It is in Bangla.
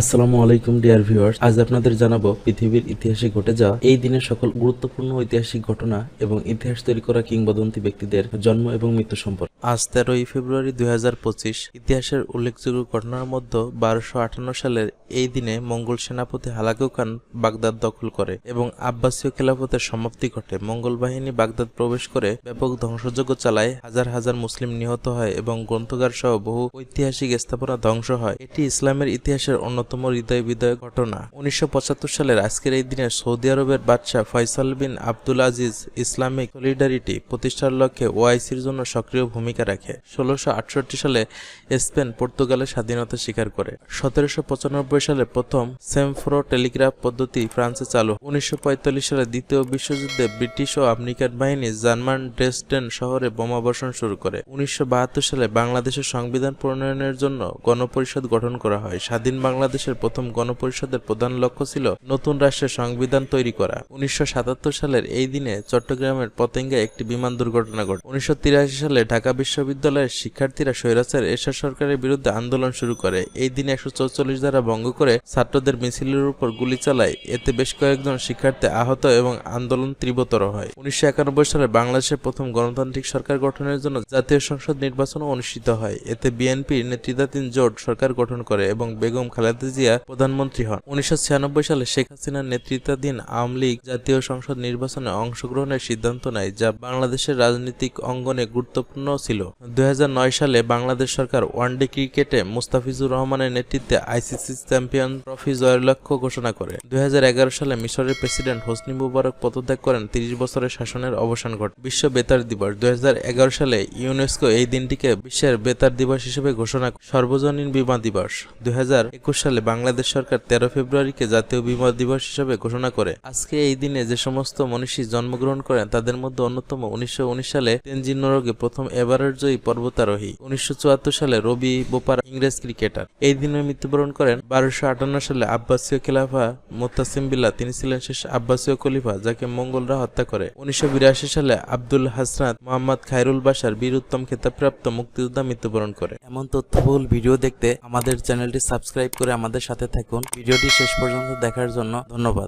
আসসালামু আলাইকুম, ডিয়ার ভিউয়ার্স। আজ আপনাদের জানাব, পৃথিবীর ইতিহাসে ঘটে যাওয়া এই দিনের সকল গুরুত্বপূর্ণ ঐতিহাসিক ঘটনা এবং ইতিহাস তৈরি করা কিংবদন্তি ব্যক্তিদের জন্ম এবং মৃত্যু সম্পর্কে। আজ তেরোই ফেব্রুয়ারি দুই ইতিহাসের উল্লেখযোগ্য ঘটনার মধ্যে বারোশো আটান্ন সালের এই দিনে মঙ্গল সেনাপতি হালাকু খান বাগদাদ দখল করে এবং আব্বাসীয় খেলাফতের সমাপ্তি ঘটে। মঙ্গল বাহিনী বাগদাদ প্রবেশ করে ব্যাপক ধ্বংসযজ্ঞ চালায়, হাজার হাজার মুসলিম নিহত হয় এবং গ্রন্থগার সহ বহু ঐতিহাসিক স্থাপনা ধ্বংস হয়। এটি ইসলামের ইতিহাসের অন্যতম হৃদয় বিদয় ঘটনা। উনিশশো সালের আজকের এই দিনে সৌদি আরবের বাদশাহ Faisal bin Abdul Aziz Islamic solidarity প্রতিষ্ঠার লক্ষ্যে ওআইসির জন্য সক্রিয় ভূমিকা রাখে। ষোলোশো সালে স্পেন পর্তুগালের স্বাধীনতা স্বীকার করে। সতেরোশো পঁচানব্বই সালে প্রথম সেমফ্রো টেলিগ্রাফ পদ্ধতি ফ্রান্সে চালু। উনিশশো পঁয়তাল্লিশ সালে দ্বিতীয় বিশ্বযুদ্ধে ব্রিটিশ ও আমেরিকান বাহিনী জার্মান ড্রেসডেন শহরে বোমা বোমাবর্ষণ শুরু করে। উনিশশো বাহাত্তর সালে বাংলাদেশের সংবিধান প্রণয়নের জন্য গণপরিষদ গঠন করা হয়। স্বাধীন বাংলাদেশের প্রথম গণপরিষদের প্রধান লক্ষ্য ছিল নতুন রাষ্ট্রের সংবিধান তৈরি করা। উনিশশো সাতাত্তর সালের এই দিনে চট্টগ্রামের পতেঙ্গায় একটি বিমান দুর্ঘটনা ঘটে। উনিশশো সালে ঢাকা বিশ্ববিদ্যালয়ের শিক্ষার্থীরা স্বৈরাচার, এরশাদ সরকারের বিরুদ্ধে আন্দোলন শুরু করে। এই দিনে একশো চৌচল্লিশ ধারা ভঙ্গ করে ছাত্রদের মিছিলের উপর গুলি চালায়। এতে বেশ কয়েকজন শিক্ষার্থী আহত এবং আন্দোলন তীব্রতর হয়। উনিশশো একানব্বই সালে বাংলাদেশের প্রথম গণতান্ত্রিক সরকার গঠনের জন্য জাতীয় সংসদ নির্বাচনও অনুষ্ঠিত হয়। এতে বিএনপির নেতৃত্বাধীন জোট সরকার গঠন করে এবং বেগম খালেদা জিয়া প্রধানমন্ত্রী হন। উনিশশো সালে শেখ হাসিনার নেতৃত্বাধীন আওয়ামী লীগ জাতীয় সংসদ নির্বাচনে অংশগ্রহণের সিদ্ধান্ত নেয়, যা বাংলাদেশের রাজনৈতিক অঙ্গনে গুরুত্বপূর্ণ ছিল। দুই সালে বাংলাদেশ সরকার ওয়ানডে ক্রিকেটে মুস্তাফিজুর রহমানের নেতৃত্বে আইসিসি চ্যাম্পিয়ন ট্রফি জয়ের লক্ষ্য ঘোষণা করে। দুই হাজার এগারো সালে মিশরের প্রেসিডেন্ট হোসনি মুবারক পদত্যাগ করেন। তিরিশ বছরের শাসনের অবসান ঘটে। বিশ্ব বেতার দিবস। দুই হাজার এগারো সালে ইউনেস্কো এই দিনটিকে বিশ্বের বেতার দিবস হিসেবে ঘোষণা সর্বজনীন বিমা দিবস। দুই হাজার একুশ সালে বাংলাদেশ সরকার তেরো ফেব্রুয়ারিকে জাতীয় বীমা দিবস হিসেবে ঘোষণা করে। আজকে এই দিনে যে সমস্ত মনীষী জন্মগ্রহণ করেন, তাদের মধ্যে অন্যতম উনিশশো সালে তেনজিন নোরগে প্রথম এভারের জয়ী পর্বতারোহী, উনিশশো চুয়াত্তর সালে রবি বোপার ইংরেজ ক্রিকেটার। এই দিনে মৃত্যুবরণ করেন বারোশো আটান্ন সালে আব্বাসীয় খেলাফা মোত্তাসিম বিল্লাহ তিনি ছিলেন শেষ আব্বাসীয় খলিফা, যাকে মঙ্গলরা হত্যা করে। উনিশশো বিরাশি সালে আব্দুল হাসনাত মোহাম্মদ খায়রুল বাসার বীর উত্তম খেতাবপ্রাপ্ত মুক্তিযোদ্ধা মৃত্যুবরণ করে। এমন তথ্যবহুল ভিডিও দেখতে আমাদের চ্যানেলটি সাবস্ক্রাইব করে আমাদের সাথে থাকুন। ভিডিওটি শেষ পর্যন্ত দেখার জন্য ধন্যবাদ।